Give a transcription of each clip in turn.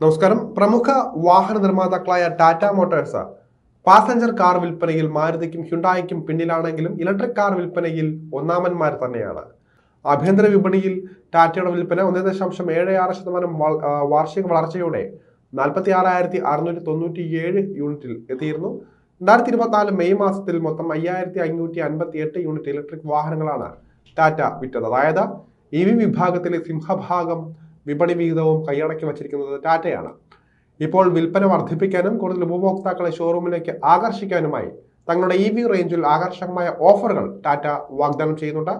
നമസ്കാരം. പ്രമുഖ വാഹന നിർമ്മാതാക്കളായ ടാറ്റ മോട്ടോഴ്സ് പാസഞ്ചർ കാർ വിൽപ്പനയിൽ മാരുതിക്കും ഹ്യുണ്ടായിക്കും പിന്നിലാണെങ്കിലും ഇലക്ട്രിക് കാർ വിൽപ്പനയിൽ ഒന്നാമന്മാർ തന്നെയാണ്. ആഭ്യന്തര വിപണിയിൽ ടാറ്റയുടെ വിൽപ്പന ഒന്നേ ദശാംശം ഏഴ് ആറ് ശതമാനം വാർഷിക വളർച്ചയോടെ നാൽപ്പത്തി ആറായിരത്തി അറുന്നൂറ്റി തൊണ്ണൂറ്റി ഏഴ് യൂണിറ്റിൽ എത്തിയിരുന്നു. രണ്ടായിരത്തി ഇരുപത്തിനാല് മെയ് മാസത്തിൽ മൊത്തം അയ്യായിരത്തി അഞ്ഞൂറ്റി അൻപത്തി എട്ട് യൂണിറ്റ് ഇലക്ട്രിക് വാഹനങ്ങളാണ് ടാറ്റ വിറ്റത്. അതായത് ഇ വി വിഭാഗത്തിലെ സിംഹഭാഗം വിപണി വിഹിതവും കൈയടക്കി വച്ചിരിക്കുന്നത് ടാറ്റയാണ്. ഇപ്പോൾ വിൽപ്പന വർദ്ധിപ്പിക്കാനും കൂടുതൽ ഉപഭോക്താക്കളെ ഷോറൂമിലേക്ക് ആകർഷിക്കാനുമായി തങ്ങളുടെ ഇ വി റേഞ്ചിൽ ആകർഷകമായ ഓഫറുകൾ ടാറ്റ വാഗ്ദാനം ചെയ്യുന്നുണ്ട്.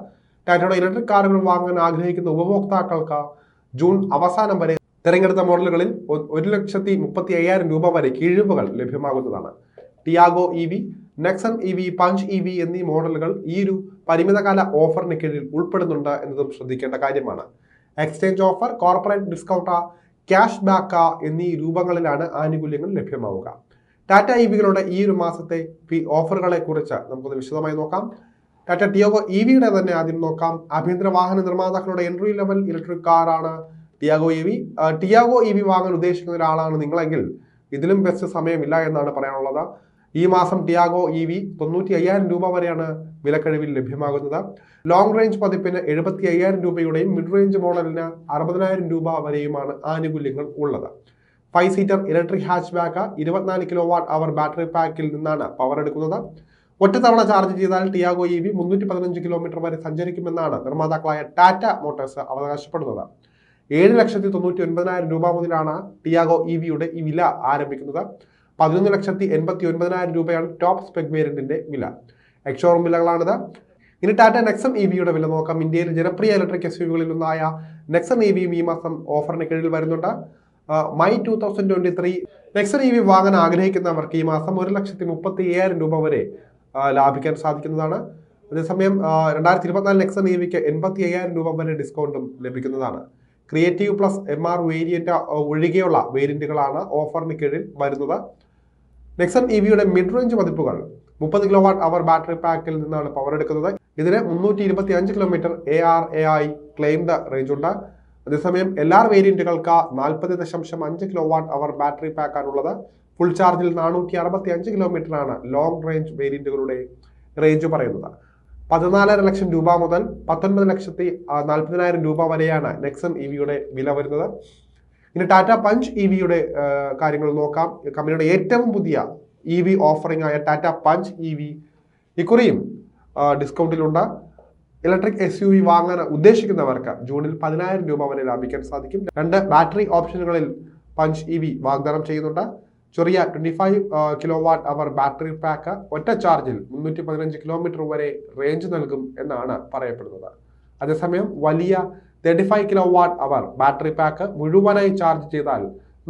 ടാറ്റയുടെ ഇലക്ട്രിക് കാറുകൾ വാങ്ങാൻ ആഗ്രഹിക്കുന്ന ഉപഭോക്താക്കൾക്ക് ജൂൺ അവസാനം വരെ തിരഞ്ഞെടുത്ത മോഡലുകളിൽ ഒരു ലക്ഷത്തി മുപ്പത്തി അയ്യായിരം രൂപ വരെ കിഴിവുകൾ ലഭ്യമാകുന്നതാണ്. Tiago E V Nexon E V Punch E V എന്നീ മോഡലുകൾ ഈ ഒരു പരിമിതകാല ഓഫറിന് കീഴിൽ ഉൾപ്പെടുന്നുണ്ട് എന്നതും ശ്രദ്ധിക്കേണ്ട കാര്യമാണ്. Exchange offer corporate discount cash back എന്നീ രൂപങ്ങളിലാണ് ആനുകൂല്യങ്ങൾ ലഭ്യമാവുക. ടാറ്റ ഇ വികളുടെ ഈ ഒരു മാസത്തെ ഓഫറുകളെ കുറിച്ച് നമുക്കൊന്ന് വിശദമായി നോക്കാം. ടാറ്റ ടിയാഗോ ഇ വിയുടെ തന്നെ ആദ്യം നോക്കാം. ആഭ്യന്തര വാഹന നിർമ്മാതാക്കളുടെ എൻട്രി ലെവൽ ഇലക്ട്രിക് കാറാണ് Tiago E V Tiago E V വാങ്ങാൻ ഉദ്ദേശിക്കുന്ന ഒരാളാണ് നിങ്ങളെങ്കിൽ ഇതിലും ബെസ്റ്റ് സമയമില്ല എന്നാണ് പറയാനുള്ളത്. ഈ മാസം ടിയാഗോ ഇ വി തൊണ്ണൂറ്റി അയ്യായിരം രൂപ വരെയാണ് വിലക്കഴിവിൽ ലഭ്യമാകുന്നത്. ലോങ് റേഞ്ച് പതിപ്പിന് എഴുപത്തി അയ്യായിരം രൂപയുടെയും മിഡ് റേഞ്ച് മോഡലിന് അറുപതിനായിരം രൂപ വരെയുമാണ് ആനുകൂല്യങ്ങൾ ഉള്ളത്. Five seater electric hatchback ഇരുപത്തിനാല് കിലോ വാട്ട് അവർ ബാറ്ററി പാക്കിൽ നിന്നാണ് പവർ എടുക്കുന്നത്. ഒറ്റത്തവണ ചാർജ് ചെയ്താൽ ടിയാഗോ ഇ വി മുന്നൂറ്റി പതിനഞ്ച് കിലോമീറ്റർ വരെ സഞ്ചരിക്കുമെന്നാണ് നിർമ്മാതാക്കളായ ടാറ്റ മോട്ടോഴ്സ് അവകാശപ്പെടുന്നത്. ഏഴ് ലക്ഷത്തി തൊണ്ണൂറ്റി ഒൻപതിനായിരം രൂപ മുതലാണ് ടിയാഗോ ഇ വിയുടെ ഈ വില ആരംഭിക്കുന്നത്. പതിനൊന്ന് ലക്ഷത്തി എൺപത്തി ഒൻപതിനായിരം രൂപയാണ് ടോപ്പ് സ്പെക് വേരിയന്റിന്റെ വില. എക്സോറും വിലകളാണിത്. ഇനി ടാറ്റ നെക്സൺ ഇ വിയുടെ വില നോക്കാം. ഇന്ത്യയിൽ ജനപ്രിയ ഇലക്ട്രിക് എസ് യുകളിൽ ഒന്നായ നെക്സൺ ഇ വിയും ഈ മാസം ഓഫറിന് കീഴിൽ വരുന്നുണ്ട്. MY two thousand twenty three Nexon E V വാങ്ങാൻ ആഗ്രഹിക്കുന്നവർക്ക് ഈ മാസം ഒരു ലക്ഷത്തി മുപ്പത്തി അയ്യായിരം രൂപ വരെ ലാഭിക്കാൻ സാധിക്കുന്നതാണ്. അതേസമയം രണ്ടായിരത്തി ഇരുപത്തിനാല് നെക്സൺ ഇ വിക്ക് എൺപത്തി അയ്യായിരം രൂപ വരെ ഡിസ്കൗണ്ടും ലഭിക്കുന്നതാണ്. Creative plus M R variant ഒഴികെയുള്ള വേരിയന്റുകളാണ് ഓഫറിന് കീഴിൽ വരുന്നത്. നെക്സൺ ഇ വിയുടെ മിഡ് റേഞ്ച് പതിപ്പുകൾ. മുപ്പത് കിലോ വാട്ട് അവർ ബാറ്ററി പാക്കിൽ നിന്നാണ് പവർ എടുക്കുന്നത്. ഇതിന് മുന്നൂറ്റി ഇരുപത്തി അഞ്ച് kilometre A R A I claimed range ഉണ്ട്. അതേസമയം എല്ലാ വേരിയന്റുകൾക്ക് നാൽപ്പത് ദശാംശം അഞ്ച് കിലോ വാട്ട് അവർ ബാറ്ററി പാക്കാണുള്ളത് ഫുൾ ചാർജിൽ നാനൂറ്റി അറുപത്തി അഞ്ച് കിലോമീറ്റർ ആണ് ലോങ് റേഞ്ച് വേരിയന്റുകളുടെ റേഞ്ച് പറയുന്നത്. പതിനാലര ലക്ഷം രൂപ മുതൽ പത്തൊൻപത് ലക്ഷത്തി നാൽപ്പതിനായിരം രൂപ വരെയാണ് നെക്സൺ ഇ വിയുടെ വില വരുന്നത്. ഇനി ടാറ്റ പഞ്ച് ഇ വിയുടെ കാര്യങ്ങൾ നോക്കാം. കമ്പനിയുടെ ഏറ്റവും പുതിയ ഇ വി ഓഫറിംഗ് ആയ ടാറ്റ പഞ്ച് ഇ വി ഇക്കുറിയും ഡിസ്കൗണ്ടിലുണ്ട് ഇലക്ട്രിക് എസ് യു വി വാങ്ങാൻ ഉദ്ദേശിക്കുന്നവർക്ക് ജൂണിൽ പതിനായിരം രൂപ വരെ ലാഭിക്കാൻ സാധിക്കും. രണ്ട് ബാറ്ററി ഓപ്ഷനുകളിൽ പഞ്ച് ഇ വി വാഗ്ദാനം ചെയ്യുന്നുണ്ട്. ചെറിയ twenty five kilowatt hour battery pack ഒറ്റ ചാർജിൽ മുന്നൂറ്റി പതിനഞ്ച് കിലോമീറ്റർ വരെ റേഞ്ച് നൽകും എന്നാണ് പറയപ്പെടുന്നത്. അതേസമയം വലിയ thirty five kilowatt hour battery pack മുഴുവനായി ചാർജ് ചെയ്താൽ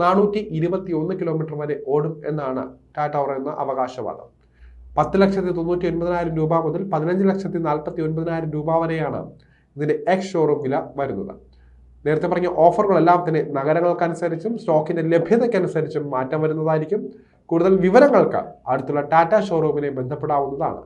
നാനൂറ്റി ഇരുപത്തി ഒന്ന് കിലോമീറ്റർ വരെ ഓടും എന്നാണ് ടാറ്റ എന്ന അവകാശവാദം. പത്ത് ലക്ഷത്തി തൊണ്ണൂറ്റി ഒൻപതിനായിരം രൂപ മുതൽ പതിനഞ്ച് ലക്ഷത്തി നാൽപ്പത്തി ഒൻപതിനായിരം രൂപ വരെയാണ് ഇതിന്റെ എക്സ് ഷോറൂം വില വരുന്നത്. നേരത്തെ പറഞ്ഞ ഓഫറുകളെല്ലാം തന്നെ നഗരങ്ങൾക്കനുസരിച്ചും സ്റ്റോക്കിന്റെ ലഭ്യതയ്ക്കനുസരിച്ചും മാറ്റം വരുന്നതായിരിക്കും. കൂടുതൽ വിവരങ്ങൾക്ക് അടുത്തുള്ള ടാറ്റ ഷോറൂമിനെ ബന്ധപ്പെടാവുന്നതാണ്.